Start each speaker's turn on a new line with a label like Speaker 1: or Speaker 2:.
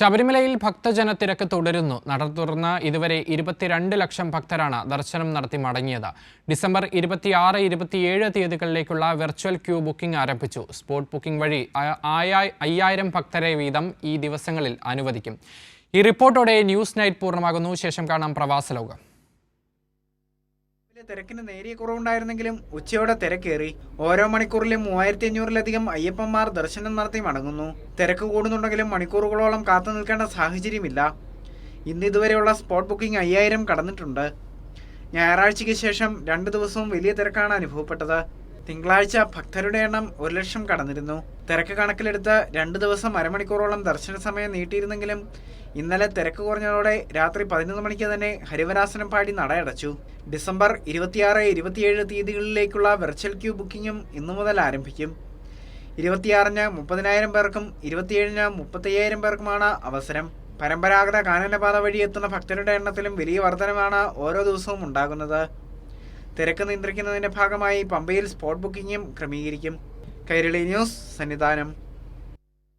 Speaker 1: ശബരിമലയിൽ ഭക്തജന തിരക്ക് തുടരുന്നു. നട തുറന്ന് ഇതുവരെ ഇരുപത്തിരണ്ട് ലക്ഷം ഭക്തരാണ് ദർശനം നടത്തി മടങ്ങിയത്. ഡിസംബർ ഇരുപത്തിയാറ് ഇരുപത്തിയേഴ് തീയതികളിലേക്കുള്ള വെർച്വൽ ക്യൂ ബുക്കിംഗ് ആരംഭിച്ചു. സ്പോട്ട് ബുക്കിംഗ് വഴി അയ്യായിരം ഭക്തരെ വീതം ഈ ദിവസങ്ങളിൽ അനുവദിക്കും. ഈ റിപ്പോർട്ടോടെ ന്യൂസ് നൈറ്റ് പൂർണമാകുന്നു. ശേഷം കാണാം പ്രവാസലോകം
Speaker 2: തിരക്കിന് നേരിയ കുറവുണ്ടായിരുന്നെങ്കിലും ഉച്ചയോടെ തിരക്കേറി. ഓരോ മണിക്കൂറിലും മൂവായിരത്തി അഞ്ഞൂറിലധികം അയ്യപ്പന്മാർ ദർശനം നടത്തി മടങ്ങുന്നു. തിരക്ക് കൂടുന്നുണ്ടെങ്കിലും മണിക്കൂറുകളോളം കാത്തു നിൽക്കേണ്ട സാഹചര്യമില്ല. ഇന്ന് ഇതുവരെയുള്ള സ്പോട്ട് ബുക്കിംഗ് അയ്യായിരം കടന്നിട്ടുണ്ട്. ഞായറാഴ്ചയ്ക്ക് ശേഷം രണ്ട് ദിവസവും വലിയ തിരക്കാണ് അനുഭവപ്പെട്ടത്. തിങ്കളാഴ്ച ഭക്തരുടെ എണ്ണം ഒരു ലക്ഷം കടന്നിരുന്നു. തിരക്ക് കണക്കിലെടുത്ത് രണ്ട് ദിവസം അരമണിക്കൂറോളം ദർശന സമയം നീട്ടിയിരുന്നെങ്കിലും ഇന്നലെ തിരക്ക് കുറഞ്ഞതോടെ രാത്രി പതിനൊന്ന് മണിക്ക് തന്നെ ഹരിവരാസനം പാടി നടയടച്ചു. ഡിസംബർ ഇരുപത്തിയാറ് ഇരുപത്തിയേഴ് തീയതികളിലേക്കുള്ള വെർച്വൽ ക്യൂ ബുക്കിംഗും ഇന്നു മുതൽ ആരംഭിക്കും. ഇരുപത്തിയാറിന് മുപ്പതിനായിരം പേർക്കും ഇരുപത്തിയേഴിന് മുപ്പത്തയ്യായിരം പേർക്കുമാണ് അവസരം. പരമ്പരാഗത കാനനപാത വഴി എത്തുന്ന ഭക്തരുടെ എണ്ണത്തിലും വലിയ വർധനമാണ് ഓരോ ദിവസവും ഉണ്ടാകുന്നത്. തിരക്ക് നിയന്ത്രിക്കുന്നതിന്റെ ഭാഗമായി പമ്പയിൽ സ്പോട്ട് ബുക്കിംഗും ക്രമീകരിക്കും. കൈരളി ന്യൂസ് സന്നിധാനം.